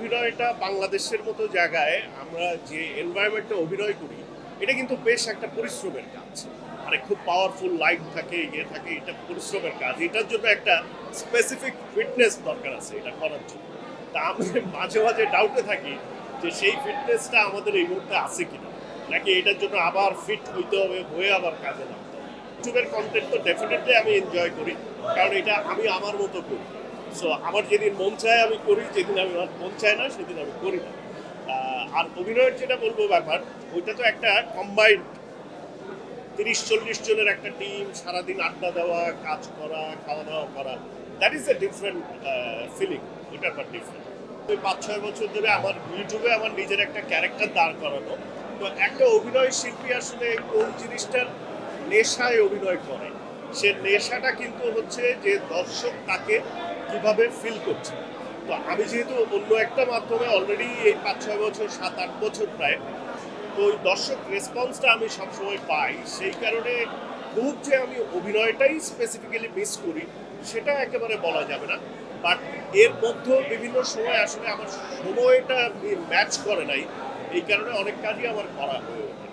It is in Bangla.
অভিনয়টা বাংলাদেশের মতো জায়গায় আমরা যে এনভায়রনমেন্টে অভিনয় করি, এটা কিন্তু বেশ একটা পরিশ্রমের কাজ। মানে খুব পাওয়ারফুল লাইট থাকে ইয়ে থাকে, এটা পরিশ্রমের কাজ। এটার জন্য একটা স্পেসিফিক ফিটনেস দরকার আছে এটা করার জন্য। তা আমি মাঝে মাঝে ডাউটে থাকি যে সেই ফিটনেসটা আমাদের এই মুহূর্তে আছে কিনা। নাকি এটার জন্য আবার ফিট হইতে হবে, হয়ে আবার কাজে নামতে হবে। ইউটিউবের কন্টেন্ট তো ডেফিনেটলি আমি এনজয় করি। কারণ এটা আমি আমার মতো করি। সো আমার যেদিন মন চায় আমি করি, যেদিন আমি আমার মন চায় না, সেদিন আমি করি না। আর অভিনয়ের যেটা বলব ব্যাপার ওইটা তো একটা কম্বাইন্ড তিরিশ চল্লিশ জনের একটা টিম সারাদিন আড্ডা দেওয়া, কাজ করা খাওয়া দাওয়া করা that is a different feeling ওইটা একটা ডিফারেন্ট ওই পাঁচ ছয় বছর ধরে আমার ইউটিউবে আমার নিজের একটা ক্যারেক্টার দাঁড় করানো। তো একটা অভিনয় শিল্পী আসলে কোন জিনিসটার নেশায় অভিনয় করে? সে নেশাটা কিন্তু হচ্ছে যে দর্শক তাকে কীভাবে ফিল করছে? তো আমি যেহেতু অন্য একটা মাধ্যমে অলরেডি এই পাঁচ, ছয় বছর, সাত, আট বছর প্রায়, তো ওই দর্শক রেসপন্সটা আমি সবসময় পাই। সেই কারণে খুব যে আমি অভিনয়টাই স্পেসিফিক্যালি মিস করি, সেটা একেবারে বলা যাবে না। বাট এর মধ্যেও বিভিন্ন সময় আসলে আমার সময়টা ম্যাচ করে নাই। এই কারণে অনেক কাজই আমার করা হয়ে ওঠে